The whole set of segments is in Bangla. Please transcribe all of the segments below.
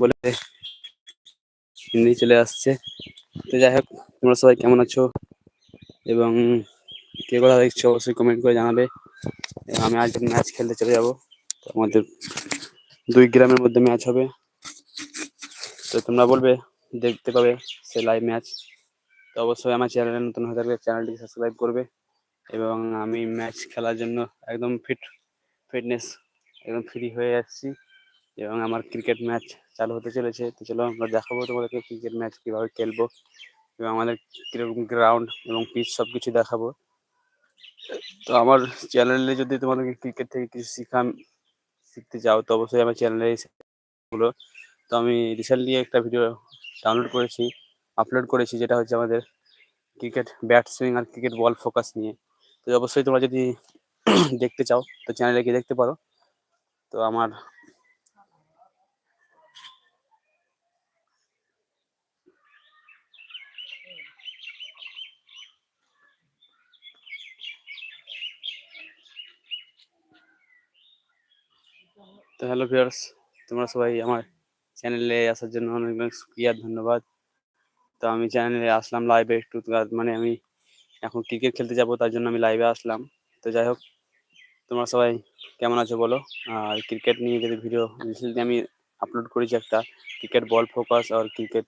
বলে হিন্দি চলে আসছে। তো যাই হোক, তোমরা সবাই কেমন আছো? এবং কে কথা দেখছ, অবশ্যই কমেন্ট করে জানাবে। আমি আজ ম্যাচ খেলতে চলে যাব। আমাদের দুই গ্রামের মধ্যে ম্যাচ হবে। তো তোমরা বলবে, দেখতে পাবে সে লাইভ ম্যাচ। তো অবশ্যই আমার চ্যানেলে নতুন হয়ে থাকলে চ্যানেলটি সাবস্ক্রাইব করবে। এবং আমি ম্যাচ খেলার জন্য একদম ফিট ফিটনেস একদম ফ্রি হয়ে যাচ্ছি এবং আমার ক্রিকেট ম্যাচ চালু হতে চলেছে। তো চলো আমরা দেখাবো তোমাদেরকে ক্রিকেট ম্যাচ কীভাবে খেলব এবং আমাদের কীরকম গ্রাউন্ড এবং পিচ সব কিছু দেখাবো। তো আমার চ্যানেলে যদি তোমাদেরকে ক্রিকেট থেকে কিছু শিখা শিখতে চাও, তো অবশ্যই আমার চ্যানেলে গুলো। তো আমি রিসেন্টলি একটা ভিডিও ডাউনলোড করেছি আপলোড করেছি, যেটা হচ্ছে আমাদের ক্রিকেট ব্যাট সুইং আর ক্রিকেট বল ফোকাস নিয়ে। তো অবশ্যই তোমরা যদি দেখতে চাও, তো চ্যানেলে গিয়ে দেখতে পারো। তো আমার তো হ্যালো ভিউয়ার্স তোমরা সবাই আমার চ্যানেলে আসার জন্য অনেক অনেক শুক্রিয়া, ধন্যবাদ। তো আমি চ্যানেলে আসলাম লাইভে একটু মানে আমি এখন ক্রিকেট খেলতে যাব, তার জন্য আমি লাইভে আসলাম। তো যাই হোক, তোমরা সবাই কেমন আছো বলো? আর ক্রিকেট নিয়ে যদি ভিডিও রিসেন্টলি আমি আপলোড করেছি একটা ক্রিকেট বল ফোকাস আর ক্রিকেট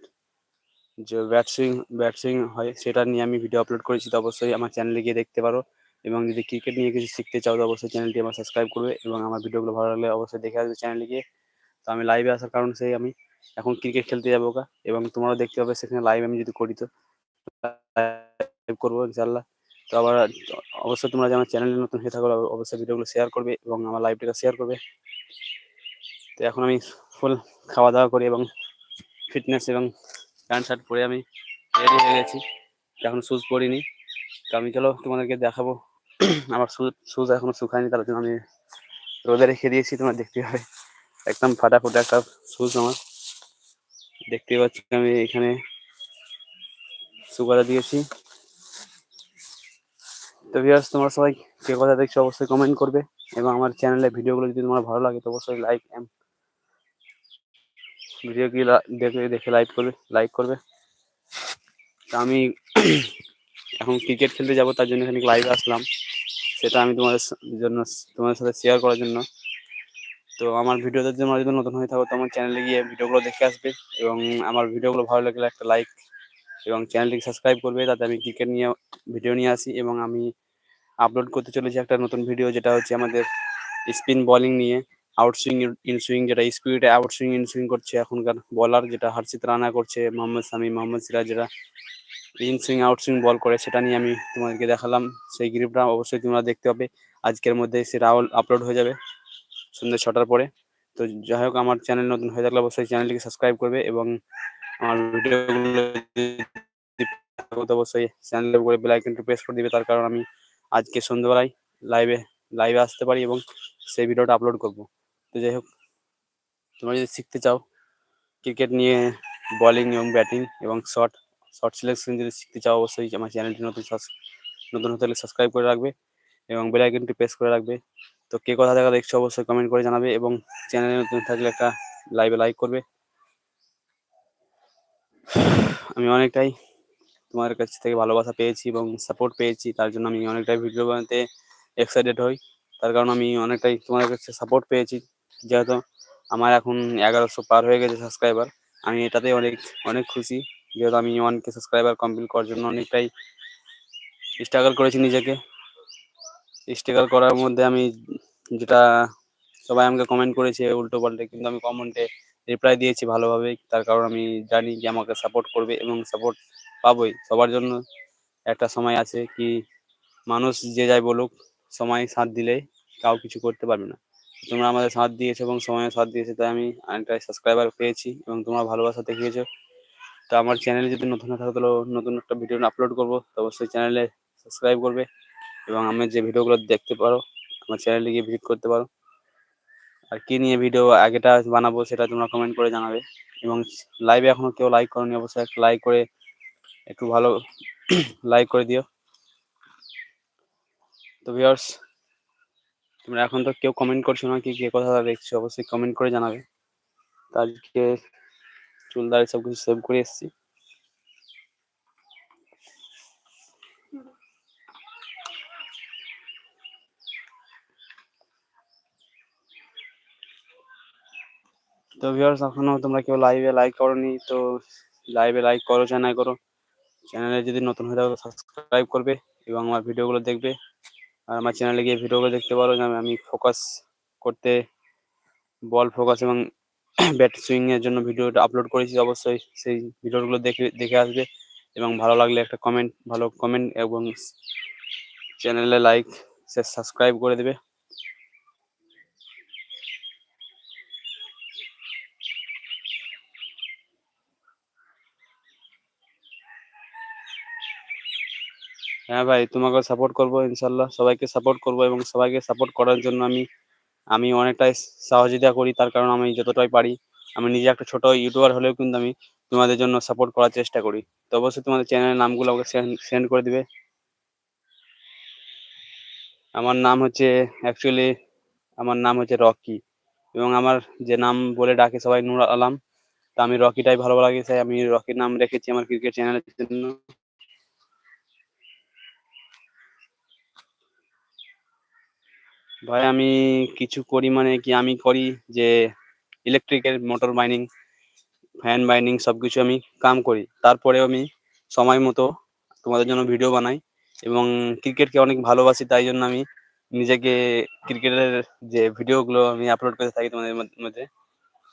যে ব্যাট সুইং ব্যাট সুইং হয়, সেটা নিয়ে আমি ভিডিও আপলোড করেছি, তো অবশ্যই আমার চ্যানেলে গিয়ে দেখতে পারো। এবং যদি ক্রিকেট নিয়ে কিছু শিখতে চাও, তো অবশ্যই চ্যানেলটি আমার সাবস্ক্রাইব করবে এবং আমার ভিডিওগুলো ভালো লাগলে অবশ্যই দেখে আসবে চ্যানেলে গিয়ে তো আমি লাইভে আসার কারণ সেই আমি। এখন ক্রিকেট খেলতে যাব কা এবং তোমরাও দেখতে পাবে সেখানে লাইভ আমি যদি করি তো। লাইভ করব ইনশাল্লাহ তো আবার অবশ্যই তোমরা যে আমার চ্যানেলে নতুন হয়ে থাকো, অবশ্যই ভিডিওগুলো শেয়ার করবে এবং আমার লাইভটাকে শেয়ার করবে। তো এখন আমি ফুল খাওয়া দাওয়া করি এবং ফিটনেস এবং প্যান্ট শার্ট পরে আমি রেডি হয়ে গেছি। এখন শুজ পরিনি। তো আমি চলো তোমাদেরকে দেখাবো। আমার শুজ এখনও শুকায়নি, তার জন্য আমি রোদে রেখে দিয়েছি, তোমার দেখতে হবে একদম ফাটাফুটা একটা শুজ আমার। দেখতে পাচ্ছি আমি এখানে শুকাতে দিয়েছি। তো ভিউয়ার্স তোমরা সবাই কে কথা দেখছ অবশ্যই কমেন্ট করবে এবং আমার চ্যানেলে ভিডিওগুলো যদি তোমার ভালো লাগে, তো অবশ্যই লাইক ভিডিও কি দেখে দেখে লাইক করবে লাইক করবে। তা আমি এখন ক্রিকেট খেলতে যাব, তার জন্য এখানে লাইভে আসলাম। সেটা আমি তোমাদের জন্য তোমাদের সাথে শেয়ার করার জন্য। তো আমার ভিডিওতে তোমরা যদি নতুন হয়ে থাকো, তো আমার চ্যানেলে গিয়ে ভিডিওগুলো দেখে আসবে এবং আমার ভিডিওগুলো ভালো লাগলে একটা লাইক এবং চ্যানেলটিকে সাবস্ক্রাইব করবে, তাতে আমি ক্রিকেট নিয়ে ভিডিও নিয়ে আসি এবং আমি আপলোড করতে চলেছি একটা নতুন ভিডিও যেটা হচ্ছে আমাদের স্পিন বোলিং নিয়ে আউটসুইং ইনসুইং যেটা স্পিডে আউটসুইং ইনসুইং করছে এখনকার বলার যেটা হর্ষিত রানা করছে, মোহাম্মদ সামি মোহাম্মদ সিরাজ, যেটা ইনসুইং আউটসুইং বল করে, সেটা নিয়ে আমি তোমাদেরকে দেখালাম। সেই গ্রিপটা অবশ্যই তোমরা দেখতে পাবে। আজকের মধ্যে সেটা আপলোড হয়ে যাবে সন্ধ্যে ছটার পরে। তো যাই হোক, আমার চ্যানেল নতুন হয়ে থাকলে অবশ্যই চ্যানেলটিকে সাবস্ক্রাইব করবে এবং আমার ভিডিওগুলো অবশ্যই চ্যানেলের উপরে বেল প্রেস করে দিবে। তার কারণ আমি আজকে সন্ধ্যেবেলায় লাইভে লাইভে আসতে পারি এবং সেই ভিডিওটা আপলোড করব। তো যাই হোক, তোমরা যদি শিখতে চাও, ক্রিকেট নিয়ে বলিং এবং ব্যাটিং এবং শর্ট শর্ট সিলেকশন যদি শিখতে চাও, অবশ্যই আমার চ্যানেলটি নতুন নতুন হতে সাবস্ক্রাইব করে রাখবে এবং বেল আইকনটি প্রেস করে রাখবে। তো কে কথা দেখা দেখছ, অবশ্যই কমেন্ট করে জানাবে এবং চ্যানেলে নতুন থাকলে একটা লাইভে লাইক করবে। আমি অনেকটাই তোমার কাছ থেকে ভালোবাসা পেয়েছি এবং সাপোর্ট পেয়েছি, তার জন্য আমি অনেকটাই ভিডিও বানাতে এক্সাইটেড হই। তার কারণ আমি অনেকটাই তোমার কাছে সাপোর্ট পেয়েছি, যেহেতু আমার এখন এগারোশো পার হয়ে গেছে সাবস্ক্রাইবার আমি এটাতে অনেক অনেক খুশি। যেহেতু আমি ওয়ান কে সাবস্ক্রাইবার কমপ্লিট করার জন্য অনেকটাই স্ট্রাগল করেছি নিজেকে। স্ট্রাগল করার মধ্যে আমি যেটা সবাই আমাকে কমেন্ট করেছে উল্টো পাল্টে, কিন্তু আমি কমেন্টে রিপ্লাই দিয়েছি ভালোভাবেই তার কারণ আমি জানি যে আমাকে সাপোর্ট করবে এবং সাপোর্ট পাবোই। সবার জন্য একটা সময় আছে কি মানুষ যে যাই বলুক, সময় সাথ দিলে কাউ কিছু করতে পারবে না। তোমরা আমাদের সাথ দিয়েছ এবং সময়ে সাথ দিয়েছ, তাই আমি অনেকটা সাবস্ক্রাইবার পেয়েছি এবং তোমরা ভালোবাসা দেখিয়েছো। তো আমার চ্যানেলে যদি নতুন না থাকে তাহলে নতুন একটা ভিডিও আপলোড করব। তো অবশ্যই চ্যানেলে সাবস্ক্রাইব করবে এবং আমি যে ভিডিওগুলো দেখতে পারো, আমার চ্যানেলে গিয়ে ভিজিট করতে পারো। আর কি নিয়ে ভিডিও আগেটা বানাবো সেটা তোমরা কমেন্ট করে জানাবে। এবং লাইভে এখনও কেউ লাইক করনি, অবশ্যই একটা লাইক করে একটু ভালো লাইক করে দিও। তো ভিউয়ার্স তোমরা এখন তো কেউ কমেন্ট করছ না, কি, কে কথা দেখছ, অবশ্যই কমেন্ট করে জানাবে। তো আজকে চুল দাড়ি সব কিছু সেভ করে এসেছি। তো ভিউয়ার্স এখনও তোমরা কেউ লাইভে লাইক করোনি, তো লাইভে লাইক করো চ্যানেল করো। চ্যানেলে যদি নতুন হয়ে থাকো সাবস্ক্রাইব করবে এবং আমার ভিডিওগুলো দেখবে। আর আমার চ্যানেলে গিয়ে ভিডিওগুলো দেখতে পারো আমি ফোকাস করতে বল ফোকাস এবং ব্যাট সুইং এর জন্য ভিডিওটা আপলোড করেছি, অবশ্যই সেই ভিডিওগুলো দেখে দেখে আসবে। এবং ভালো লাগলে একটা কমেন্ট ভালো কমেন্ট এবং চ্যানেলে লাইক সাবস্ক্রাইব করে দেবে। হ্যাঁ ভাই তোমাকে সাপোর্ট করব ইনশাল্লাহ। সবাইকে সাপোর্ট করব এবং সবাইকে সাপোর্ট করার জন্য আমি আমি অনেকটাই সহযোগিতা করি, তার কারণ আমি যতটাই পারি, আমি নিজে একটা ছোট ইউটিউবার হলেও কিন্তু আমি তোমাদের জন্য সাপোর্ট করার চেষ্টা করি। তো অবশ্যই তোমাদের চ্যানেলের নামগুলো আমাকে সেন্ড করে দিবে। আমার নাম হচ্ছে অ্যাকচুয়ালি আমার নাম হচ্ছে রকি। এবং আমার যে নাম বলে ডাকে সবাই নূর আলাম। তা আমি রকিটাই ভালো লাগে, তাই আমি রকির নাম রেখেছি আমার ক্রিকেট চ্যানেলের জন্য। ভাই, আমি কিছু করি মানে কি আমি করি যে ইলেকট্রিকের মোটর বাইনিং ফ্যান বাইনিং সব কিছু আমি কাম করি। তারপরেও আমি সময় মতো তোমাদের জন্য ভিডিও বানাই এবং ক্রিকেটকে অনেক ভালোবাসি, তাই জন্য আমি নিজেকে ক্রিকেটের যে ভিডিওগুলো আমি আপলোড করে থাকি তোমাদের মধ্যে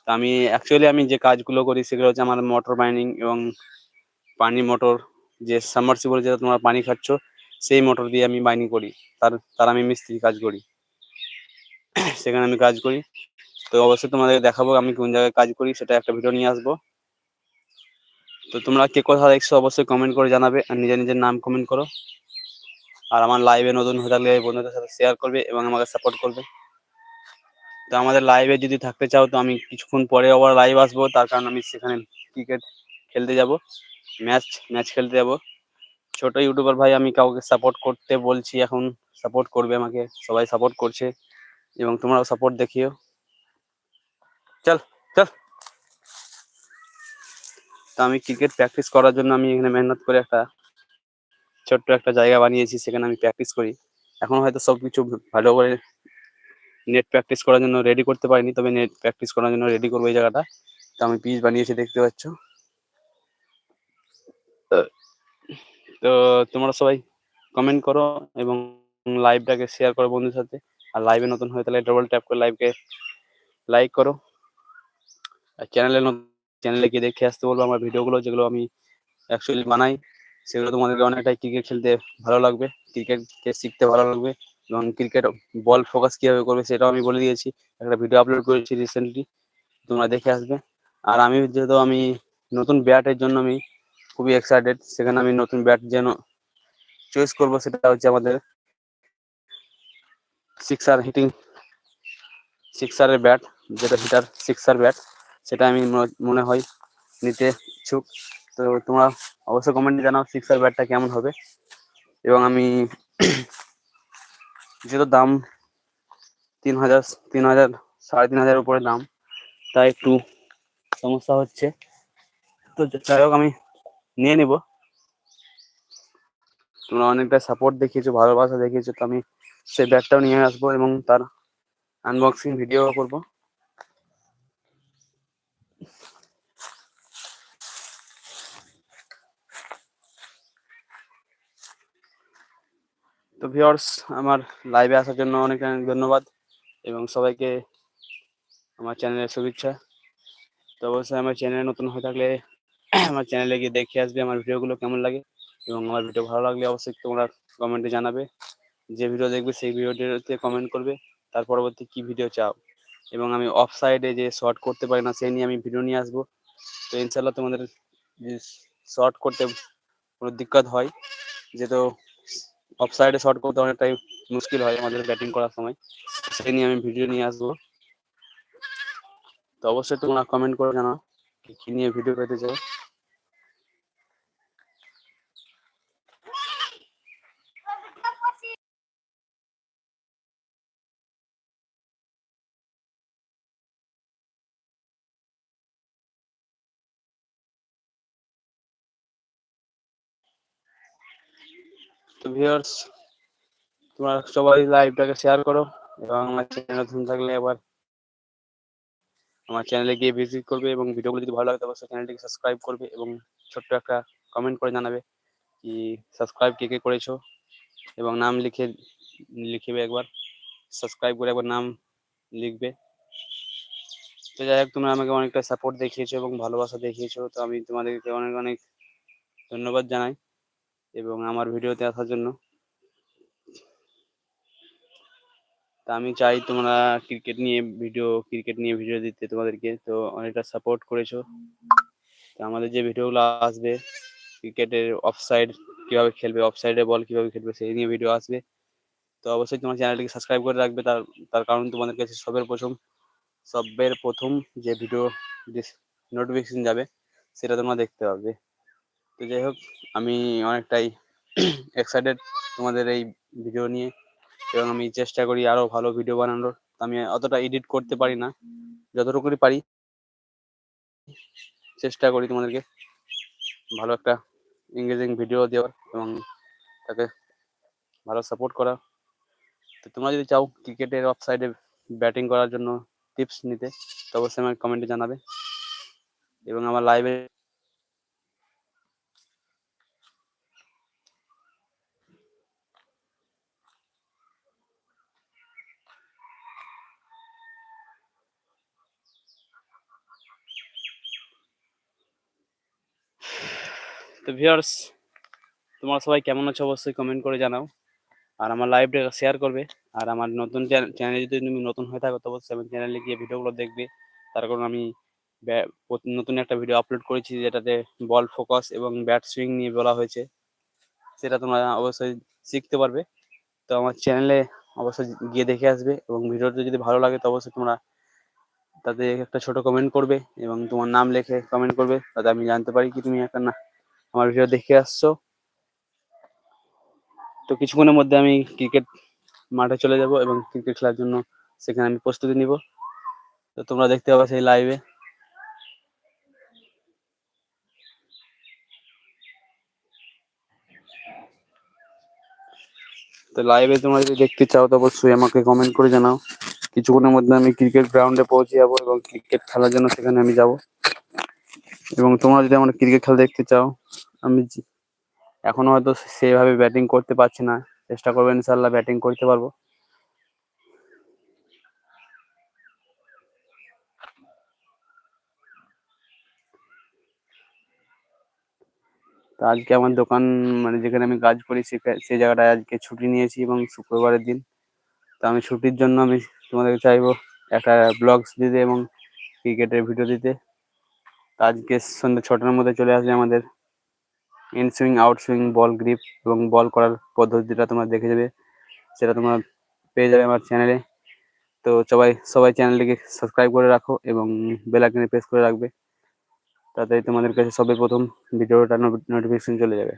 তা আমি অ্যাকচুয়ালি আমি যে কাজগুলো করি সেগুলো হচ্ছে আমার মোটর বাইনিং এবং পানি মোটর যে সাবমার্সিবল যেটা তোমরা পানি খাচ্ছ, সেই মোটর দিয়ে আমি বাইনিং করি। তার তার আমি মিস্ত্রি কাজ করি। সেখানে আমি কাজ করি। তো অবশ্যই তোমাদের দেখাবো আমি কোন জায়গায় কাজ করি, সেটা একটা ভিডিও নিয়ে আসব। তো তোমরা কে কোথা দেখছ অবশ্যই কমেন্ট করে জানাবে আর নিজের নিজের নাম কমেন্ট করো। আর আমার লাইভে নতুন হয়ে থাকলে বন্ধুদের সাথে শেয়ার করবে এবং আমাকে সাপোর্ট করবে। তো আমাদের লাইভে যদি থাকতে চাও তো আমি কিছুক্ষণ পরে আবার লাইভ আসব, তার কারণ আমি সেখানে ক্রিকেট খেলতে যাব। ম্যাচ ম্যাচ খেলতে যাব। ছোট ইউটিউবার ভাই, আমি কাউকে সাপোর্ট করতে বলছি, এখন সাপোর্ট করবে আমাকে, সবাই সাপোর্ট করছে। এবং তোমরাও সাপোর্ট দেখিও। চল চল। তো আমি ক্রিকেট প্র্যাকটিস করার জন্য আমি এখানে মেহনত করে একটা ছোট্ট একটা জায়গা বানিয়েছি, সেখানে আমি প্র্যাকটিস করি। এখন হয়তো সব কিছু ভালো করে নেট প্র্যাকটিস করার জন্য রেডি করতে পারিনি, তবে নেট প্র্যাকটিস করার জন্য রেডি করব এই জায়গাটা। তো আমি পিচ বানিয়েছি, দেখতে পাচ্ছ। তো তোমরা সবাই কমেন্ট করো এবং লাইভটাকে শেয়ার করো বন্ধুর সাথে। আর লাইভে নতুন হয়ে তাহলে ডবল ট্যাপ করে লাইভকে লাইক করো। আর চ্যানেলে চ্যানেলে গিয়ে দেখে আসতে বলব আমার ভিডিওগুলো যেগুলো আমি অ্যাকচুয়ালি বানাই। সেগুলো তোমাদেরকে অনেকটাই ক্রিকেট খেলতে ভালো লাগবে। ক্রিকেটকে শিখতে ভালো লাগবে এবং ক্রিকেট বল ফোকাস কীভাবে করবে সেটাও আমি বলে দিয়েছি। একটা ভিডিও আপলোড করেছি রিসেন্টলি তোমরা দেখে আসবে। আর আমি যেহেতু আমি নতুন ব্যাটের জন্য আমি খুবই এক্সাইটেড সেখানে আমি নতুন ব্যাট যেন চয়েস করব সেটা হচ্ছে আমাদের সিক্সার হিটিং সিক্সারের ব্যাট যেটা হিটার সিক্সার ব্যাট সেটা আমি মনে হয় নিতে ইচ্ছুক। তো তোমরা অবশ্যই কমেন্টে জানাও সিক্সার ব্যাটটা কেমন হবে। এবং আমি যেহেতু দাম তিন হাজার তিন হাজার, সাড়ে তিন হাজারের উপরে দাম, তাই একটু সমস্যা হচ্ছে। তো যাই হোক, আমি নিয়ে নিব। তোমরা অনেকটা সাপোর্ট দেখিয়েছো, ভালোবাসা দেখিয়েছো, তো আমি সেই ব্যাগটাও নিয়ে আসব এবং তার আনবক্সিং ভিডিও করব। তো ভিউয়ার্স আমার লাইভে আসার জন্য অনেক অনেক ধন্যবাদ এবং সবাইকে আমার চ্যানেলের শুভেচ্ছা। তো অবশ্যই আমার চ্যানেলে নতুন হয়ে থাকলে আমার চ্যানেলে গিয়ে দেখে আসবে আমার ভিডিওগুলো কেমন লাগে এবং আমার ভিডিও ভালো লাগলে অবশ্যই তোমরা কমেন্টে জানাবে। যে ভিডিও দেখবে সেই ভিডিওটিতে কমেন্ট করবে, তার পরবর্তী কি ভিডিও চাও? এবং আমি অফ সাইডে যে শর্ট করতে পারি না, সেই নিয়ে আমি ভিডিও নিয়ে আসব। তো ইনশাল্লাহ তোমাদের শর্ট করতে কোনো দিক্কত হয়, যেহেতু অফ সাইডে শর্ট করতে অনেকটাই মুশকিল হয় আমাদের ব্যাটিং করার সময়, সেই নিয়ে আমি ভিডিও নিয়ে আসব। তো অবশ্যই তোমরা কমেন্ট করে জানাও, কি নিয়ে ভিডিও পেতে চাও। তো ভিউয়ার্স তোমরা সবাই লাইভটাকে শেয়ার করো এবং আমার চ্যানেল নতুন থাকলে আবার আমার চ্যানেলে গিয়ে ভিজিট করবে এবং ভিডিওগুলো যদি ভালো লাগে তবে চ্যানেলটিকে সাবস্ক্রাইব করবে এবং ছোট্ট একটা কমেন্ট করে জানাবে কি সাবস্ক্রাইব কে কে করেছ এবং নাম লিখে, লিখবে একবার সাবস্ক্রাইব করে একবার নাম লিখবে। তো যাই হোক, তোমরা আমাকে অনেকটা সাপোর্ট দেখিয়েছো এবং ভালোবাসা দেখিয়েছো, তো আমি তোমাদেরকে অনেক অনেক ধন্যবাদ জানাই। এবং আমার ভিডিওতে আসার জন্য। তা আমি চাই তোমরা ক্রিকেট নিয়ে ভিডিও ক্রিকেট নিয়ে ভিডিও দিতে তোমাদেরকে। তো অনেকটা সাপোর্ট করেছ। তো আমাদের যে ভিডিওগুলো আসবে ক্রিকেটের অফসাইড কীভাবে খেলবে অফসাইডে বল কীভাবে খেলবে, সেই নিয়ে ভিডিও আসবে। তো অবশ্যই তোমার চ্যানেলটিকে সাবস্ক্রাইব করে রাখবে। তার তার কারণ তোমাদের কাছে সবের প্রথম সবের প্রথম যে ভিডিও নোটিফিকেশন যাবে, সেটা তোমরা দেখতে পাবে। তো যাই হোক, আমি অনেকটাই এক্সাইটেড তোমাদের এই ভিডিও নিয়ে এবং আমি চেষ্টা করি আরও ভালো ভিডিও বানানোর। আমি অতটা এডিট করতে পারি না, যতটুকুনি পারি চেষ্টা করি তোমাদেরকে ভালো একটা এঙ্গেজিং ভিডিও দেওয়ার এবং তাকে ভালো সাপোর্ট করা তো তোমরা যদি চাও ক্রিকেটের অফসাইডে ব্যাটিং করার জন্য টিপস নিতে, তো অবশ্যই আমাকে কমেন্টে জানাবে। এবং আমার লাইভে তো ভিউয়ার্স, তোমরা সবাই কেমন আছো অবশ্যই কমেন্ট করে জানাও। আর আমার লাইভটা শেয়ার করবে। আর আমার নতুন চ্যানেলে যদি তুমি নতুন হয়ে থাকো তো অবশ্যই আমার চ্যানেলে গিয়ে ভিডিওগুলো দেখবে। তার কারণ আমি নতুন একটা ভিডিও আপলোড করেছি যেটাতে বল ফোকাস এবং ব্যাট সুইং নিয়ে বলা হয়েছে। সেটা তোমরা অবশ্যই শিখতে পারবে। তো আমার চ্যানেলে অবশ্যই গিয়ে দেখে আসবে এবং ভিডিওটা যদি ভালো লাগে তো অবশ্যই তোমরা তাতে একটা ছোট কমেন্ট করবে এবং তোমার নাম লিখে কমেন্ট করবে। তাতে আমি জানতে পারি কি তুমি একটা না আমার ভিডিও দেখে আসছো। তো কিছুক্ষণের মধ্যে আমি ক্রিকেট মাঠে চলে যাব এবং ক্রিকেট খেলার জন্য সেখানে আমি প্রস্তুতি নিব। তো তোমরা দেখতে পাবে সেই লাইভে তো লাইভে তোমরা যদি দেখতে চাও তো অবশ্যই আমাকে কমেন্ট করে জানাও। কিছুক্ষণের মধ্যে আমি ক্রিকেট গ্রাউন্ডে পৌঁছে যাব এবং ক্রিকেট খেলার জন্য সেখানে আমি যাব। এবং তোমরা যদি আমার ক্রিকেট খেলা দেখতে চাও, আমি এখনও হয়তো সেভাবে ব্যাটিং করতে পারছি না। চেষ্টা করব ইনশাল্লাহ ব্যাটিং করতে পারব। আজকে আমার দোকান মানে যেখানে আমি কাজ করি সেই জায়গাটায় আজকে ছুটি নিয়েছি এবং শুক্রবারের দিন। তো আমি ছুটির জন্য আমি তোমাদেরকে চাইব একটা ব্লগস দিতে এবং ক্রিকেটের ভিডিও দিতে। আজকে সন্ধ্যা ছটার মধ্যে চলে আসবে আমাদের in swing out swing ball grip এবং বল করার পদ্ধতিটা তোমরা দেখে যাবে। সেটা তোমরা পেয়ে যাবে আমার চ্যানেলে তো সবাই সবাই চ্যানেলটিকে সাবস্ক্রাইব করে রাখো এবং বেল আইকনে প্রেস করে রাখবে। তাতে তোমাদের কাছে সবে প্রথম ভিডিওটা নোটিফিকেশন চলে যাবে।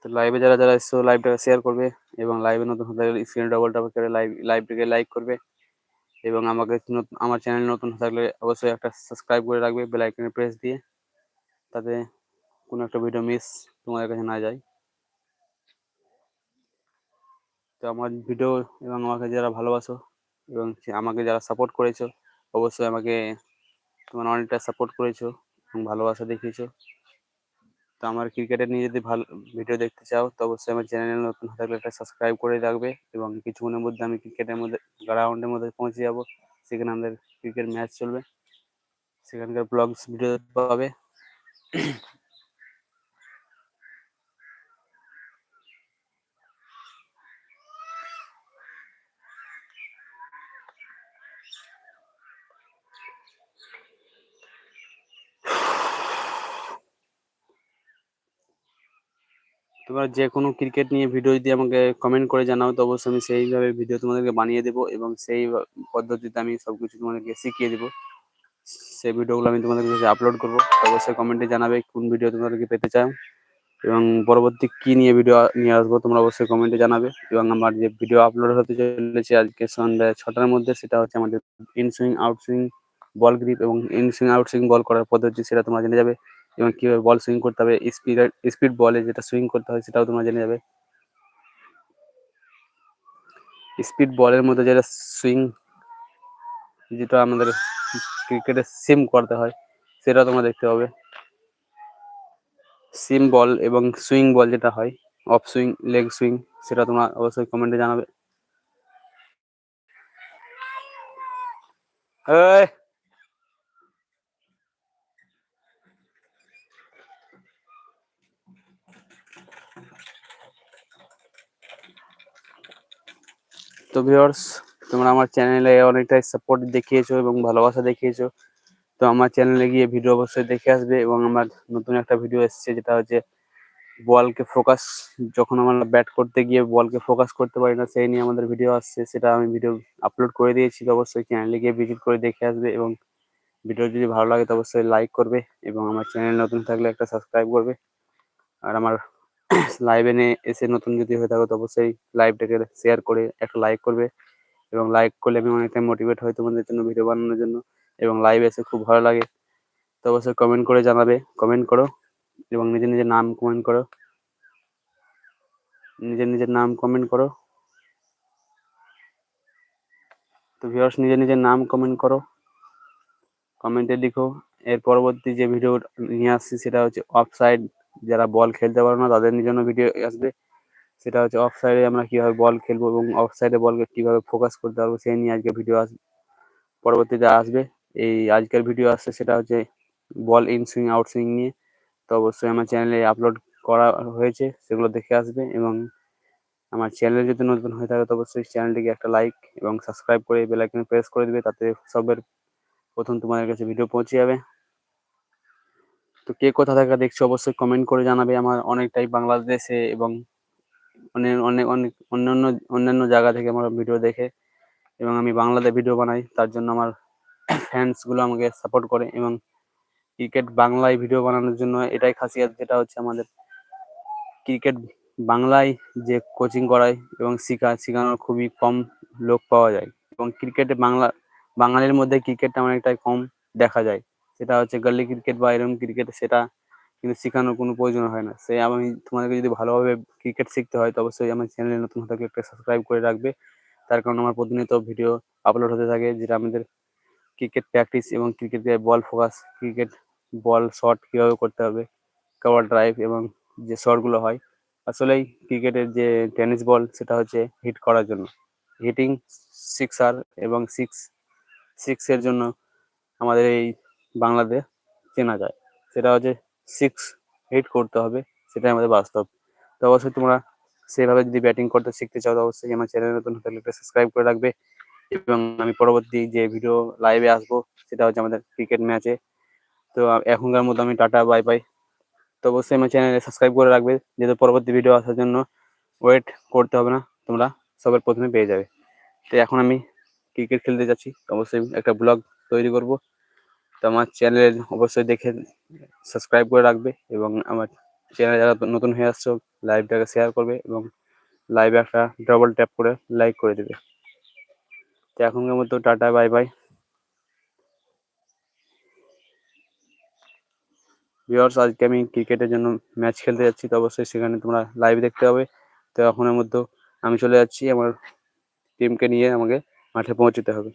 তো লাইভে যারা যারা এসছো লাইভটাকে শেয়ার করবে এবং লাইভে নতুন স্ক্রিন ডবল টাপ করে লাইভ লাইভটাকে লাইক করবে। এবং আমাকে আমার চ্যানেল নতুন থাকলে অবশ্যই একটা সাবস্ক্রাইব করে রাখবে বেল আইকনে প্রেস দিয়ে, তাতে কোনো একটা ভিডিও মিস তোমাদের কাছে না যায়। তো আমার ভিডিও এবং আমাকে যারা ভালোবাসো এবং আমাকে যারা সাপোর্ট করেছ, অবশ্যই আমাকে তোমার অনেকটা সাপোর্ট করেছ এবং ভালোবাসা দেখিয়েছো। তো আমার ক্রিকেটের নিয়ে যদি ভালো ভিডিও দেখতে চাও, তো অবশ্যই আমার চ্যানেল নতুন থাকলে একটা সাবস্ক্রাইব করে রাখবে এবং কিছুক্ষণের মধ্যে আমি ক্রিকেটের মধ্যে গ্রাউন্ডের মধ্যে পৌঁছে যাব। সেখানে আমাদের ক্রিকেট ম্যাচ চলবে। সেখানকার ব্লগস ভিডিও পাবে। তোমরা যে কোনো ক্রিকেট নিয়ে ভিডিও যদি আমাকে কমেন্ট করে জানাও, তো অবশ্যই আমি সেইভাবে ভিডিও তোমাদেরকে বানিয়ে দেবো এবং সেই পদ্ধতিতে আমি সব কিছু তোমাদেরকে শিখিয়ে দেবো। সেই ভিডিওগুলো আমি তোমাদের কাছে আপলোড করব। অবশ্যই কমেন্টে জানাবে কোন ভিডিও তোমাদেরকে পেতে চাও এবং পরবর্তী কি নিয়ে ভিডিও নিয়ে আসব তোমরা অবশ্যই কমেন্টে জানাবে এবং আমার যে ভিডিও আপলোড হতে চলেছে আজকে সন্ধ্যা ছটার মধ্যে, সেটা হচ্ছে আমাদের in swing out swing ball grip এবং in swing out swing ball করার পদ্ধতি, সেটা তোমরা জেনে যাবে। এবং কীভাবে বল সুইং করতে হবে স্পিড স্পিড বলে যেটা সুইং করতে হয় সেটাও তোমরা জেনে যাবে। স্পিড বলের মধ্যে যেটা সুইং যেটা আমাদের ক্রিকেটে সিম করতে হয় সেটা তোমরা দেখতে পাবে। সিম বল এবং সুইং বল যেটা হয় অফ সুইং লেগ সুইং সেটা তোমরা অবশ্যই কমেন্টে জানাবে। এই! তো ভিউয়ার্স তোমরা আমার চ্যানেলে অনেকটাই সাপোর্ট দেখিয়েছো এবং ভালোবাসা দেখিয়েছো। তো আমার চ্যানেলে গিয়ে ভিডিও অবশ্যই দেখে আসবে এবং আমার নতুন একটা ভিডিও এসেছে যেটা হচ্ছে বলকে ফোকাস যখন আমরা ব্যাট করতে গিয়ে বলকে ফোকাস করতে পারি না, সেই নিয়ে আমাদের ভিডিও আসছে, সেটা আমি ভিডিও আপলোড করে দিয়েছি। তো অবশ্যই চ্যানেলে গিয়ে ভিজিট করে দেখে আসবে এবং ভিডিও যদি ভালো লাগে তো অবশ্যই লাইক করবে এবং আমার চ্যানেল নতুন থাকলে একটা সাবস্ক্রাইব করবে। আর আমার লাইভে এসে নতুন যদি হয়ে থাকো তো অবশ্যই লাইভটাকে শেয়ার করে একটা লাইক করবে এবং লাইক করলে আমি অনেকটা মোটিভেট হই তোমাদের জন্য ভিডিও বানানোর জন্য এবং লাইভ এসে খুব ভালো লাগে। তো অবশ্যই কমেন্ট করে জানাবে কমেন্ট করো এবং নিজের নিজের নাম কমেন্ট করো। নিজের নিজের নাম কমেন্ট করো। তো ভিউয়ার্স নিজের নিজের নাম কমেন্ট করো। কমেন্টে লিখো। এর পরবর্তী যে ভিডিও নিয়ে আসছি সেটা হচ্ছে অফ সাইড যারা বল খেলতে পারো না, তাদের জন্য ভিডিও আসবে। সেটা হচ্ছে অফ সাইডে আমরা কীভাবে বল খেলব এবং অফ সাইডে বলকে কীভাবে ফোকাস করতে পারব, সেই নিয়ে আজকে ভিডিও আসবে পরবর্তীতে আসবে। এই আজকের ভিডিও আসছে সেটা হচ্ছে ball in swing out swing নিয়ে। তো অবশ্যই আমার চ্যানেলে আপলোড করা হয়েছে, সেগুলো দেখে আসবে এবং আমার চ্যানেলে যদি নতুন হয়ে থাকে তো অবশ্যই চ্যানেলটিকে একটা লাইক এবং সাবস্ক্রাইব করে বেল আইকনে প্রেস করে দিবে, তাতে সবের প্রথম তোমাদের কাছে ভিডিও পৌঁছে যাবে। তো কে কোথা থেকে দেখছ অবশ্যই কমেন্ট করে জানাবে। আমার অনেকটাই বাংলাদেশে এবং অনেক অনেক অনেক অন্যান্য অন্যান্য জায়গা থেকে আমার ভিডিও দেখে এবং আমি বাংলাতে ভিডিও বানাই। তার জন্য আমার ফ্যান্সগুলো আমাকে সাপোর্ট করে এবং ক্রিকেট বাংলায় ভিডিও বানানোর জন্য এটাই খাসিয়াত, যেটা হচ্ছে আমাদের ক্রিকেট বাংলায় যে কোচিং করায় এবং শেখা, শেখানোর খুবই কম লোক পাওয়া যায় এবং ক্রিকেটে বাংলা, বাঙালির মধ্যে ক্রিকেটটা অনেকটাই কম দেখা যায়। সেটা হচ্ছে গলি ক্রিকেট বা এরকম ক্রিকেট সেটা কিন্তু শেখানোর কোনো প্রয়োজন হয় না। সে আমি তোমাদেরকে যদি ভালোভাবে ক্রিকেট শিখতে হয়, তো অবশ্যই আমার চ্যানেলে নতুন হতে একটা সাবস্ক্রাইব করে রাখবে। তার কারণ আমার প্রতিনিয়ত ভিডিও আপলোড হতে থাকে, যেটা আমাদের ক্রিকেট প্র্যাকটিস এবং ক্রিকেটের ball focus cricket ball shot কীভাবে করতে হবে কভার ড্রাইভ এবং যে শটগুলো হয়। আসলেই ক্রিকেটের যে টেনিস বল সেটা হচ্ছে হিট করার জন্য। হিটিং সিক্সার এবং সিক্স সিক্সের জন্য আমাদের এই বাংলাতে চেনা যায়। সেটা হচ্ছে সিক্স হিট করতে হবে, সেটাই আমাদের বাস্তব। তো অবশ্যই তোমরা সেভাবে যদি ব্যাটিং করতে শিখতে চাও, তো অবশ্যই আমার চ্যানেল নতুন হলে সাবস্ক্রাইব করে রাখবে। এবং আমি পরবর্তী যে ভিডিও লাইভে আসব, সেটা হচ্ছে আমাদের ক্রিকেট ম্যাচে তো এখনকার মতো আমি টাটা বাই বাই তো অবশ্যই আমার চ্যানেলে সাবস্ক্রাইব করে রাখবে, যেহেতু পরবর্তী ভিডিও আসার জন্য ওয়েট করতে হবে না, তোমরা সবার প্রথমে পেয়ে যাবে। তো এখন আমি ক্রিকেট খেলতে যাচ্ছি অবশ্যই একটা ব্লগ তৈরি করব। তো আমার চ্যানেল অবশ্যই দেখে সাবস্ক্রাইব করে রাখবে এবং আমার চ্যানেল যারা নতুন হয়ে আসছো, লাইভটাকে শেয়ার করবে এবং লাইভে একটা ডবল ট্যাপ করে লাইক করে দেবে। তো এখনকার মতো টাটা বাই বাই ভিউয়ার্স আজকে আমি ক্রিকেটের জন্য ম্যাচ খেলতে যাচ্ছি, তো অবশ্যই সেখানে তোমরা লাইভ দেখতে হবে তো এখনের মধ্যে আমি চলে যাচ্ছি, আমার টিমকে নিয়ে আমাকে মাঠে পৌঁছতে হবে।